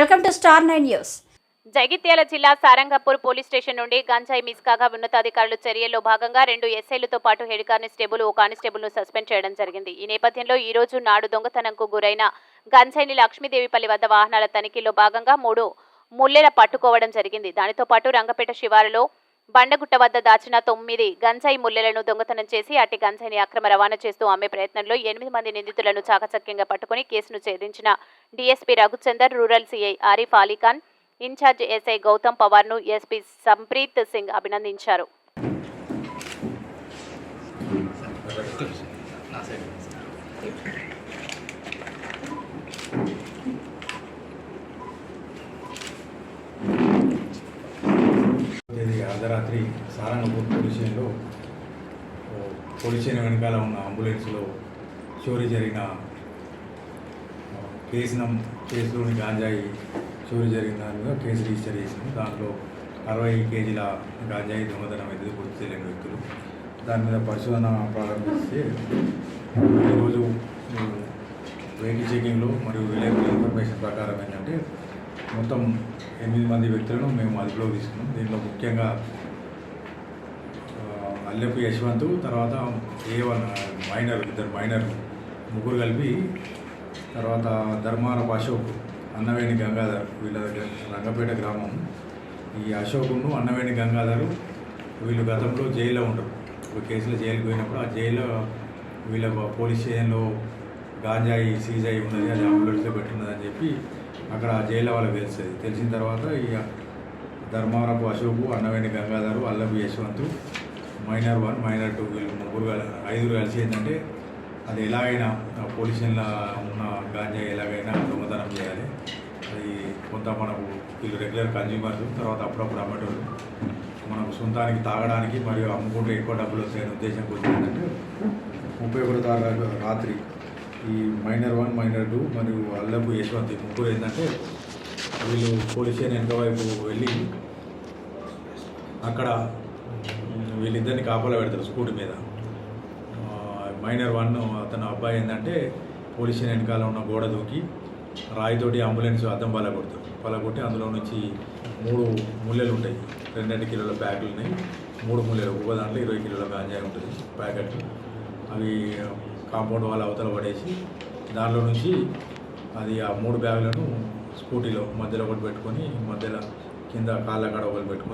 Welcome to star nine news. Jagtial జిల్లా Sarangapur police station నుండి గంజాయి మిస్ కాగా ఉన్నతాధికారులు చర్యల్లో భాగంగా రెండు ఎస్ఐలతో పాటు హెడ్ కానిస్టేబుల్ ఓ కానిస్టేబుల్ను సస్పెండ్ చేయడం జరిగింది. ఈ నేపథ్యంలో ఈ రోజు నాడు దొంగతనంకు గురైన గంజాయిని లక్ష్మీదేవిపల్లి వద్ద వాహనాల తనిఖీలో భాగంగా మూడు ముల్లెల పట్టుకోవడం జరిగింది. దానితో పాటు రంగపేట శివారులో బండగుట్ట వద్ద దాచిన తొమ్మిది గంజాయి ముల్లెలను దొంగతనం చేసి అట్టి గంజాయిని అక్రమ రవాణా చేస్తూ అమ్మే ప్రయత్నంలో ఎనిమిది మంది నిందితులను చాకచక్యంగా పట్టుకుని కేసును ఛేదించిన DSP Raghuchander rural CI Arif Ali Khan incharge SI Gautam పవార్ను SP Sampreeth Singh అభినందించారు. తేదీ అర్ధరాత్రి సారంగపూర్ పోలీస్ స్టేషన్లో పోలీస్ స్టేషన్ వెనకాల ఉన్న అంబులెన్స్లో చోరీ జరిగిన ఆ, కేసు కేసులోని గాంజాయి చోరీ జరిగిన దాని కేసు రిజిస్టర్ చేసింది. దాంట్లో అరవై కేజీల గాంజాయి దొంగతనం అయితే గుర్తు తెలియని వ్యక్తులు. దాని మీద పరిశోధన ప్రారంభిస్తే ఈరోజు వెహికల్ చెకింగ్లో మరియు విలేకరుల ఇన్ఫర్మేషన్ ప్రకారం ఏంటంటే మొత్తం ఎనిమిది మంది వ్యక్తులను మేము అదుపులో తీసుకున్నాం. దీంట్లో ముఖ్యంగా అల్లెపు యశ్వంత్ తర్వాత ఏ వన్ మైనర్ ఇద్దరు మైనర్ ముగ్గురు కలిపి తర్వాత ధర్మారపు అశోక్ అన్నవేణి గంగాధర్ వీళ్ళ దగ్గర రంగపేట గ్రామం. ఈ అశోకును అన్నవేణి గంగాధరు వీళ్ళు గతంలో జైల్లో ఉంటారు ఒక కేసులో జైలుకి పోయినప్పుడు ఆ జైల్లో వీళ్ళ పోలీస్ స్టేషన్లో గాంజాయి సీజాయి ఉన్నది అది అంబులెన్స్లో పెట్టున్నదని చెప్పి అక్కడ జైల్లో వాళ్ళకి తెలుస్తుంది తెలిసిన తర్వాత ఇక Dharmarapu Ashok Annaveni Gangadhar Allapu Yashwant minor one minor two వీళ్ళు ముగ్గురు ఐదుగురు కలిసి ఏంటంటే అది ఎలాగైనా పొల్యూషన్లో ఉన్న గాంజా ఎలాగైనా దొంగతనం చేయాలి. అది కొంత మనకు వీళ్ళు రెగ్యులర్ కన్జ్యూమర్స్ తర్వాత అప్పుడప్పుడు అమ్మేటోళ్ళు. మనకు సొంతానికి తాగడానికి మరియు అమ్ముకుంటే ఎక్కువ డబ్బులు వస్తాయనే ఉద్దేశం కోసం ఏంటంటే ముప్పై ఒకటి తారీఖు రాత్రి ఈ మైనర్ వన్ మైనర్ టూ మరియు అల్లపు యశ్వంత్ ముగ్గురు ఏంటంటే వీళ్ళు పోలీస్ స్టేషన్ వెనక వైపు వెళ్ళి అక్కడ వీళ్ళిద్దరిని కాపలా పెడతారు స్కూటీ మీద. మైనర్ వన్ అతను అబ్బాయి ఏంటంటే పోలీస్ స్టేషన్ వెనకాల ఉన్న గోడ దూకి రాయితోటి అంబులెన్స్ అద్దం పలగొడతారు. పలగొట్టి అందులో నుంచి మూడు ముల్లెలు ఉంటాయి. రెండు రెండు కిలోల బ్యాగులు ఉన్నాయి. మూడు ముల్లెలు ఒక్కో దాంట్లో ఇరవై కిలోల గాంజాయి ఉంటుంది ప్యాకెట్లు అవి కాంపౌండ్ వాళ్ళ అవతల పడేసి దానిలో నుంచి అది ఆ మూడు బ్యాగులను స్కూటీలో మధ్యలో ఒకటి పెట్టుకొని మధ్యలో కింద కాళ్ళ కాడ ఒకటి పెట్టుకొని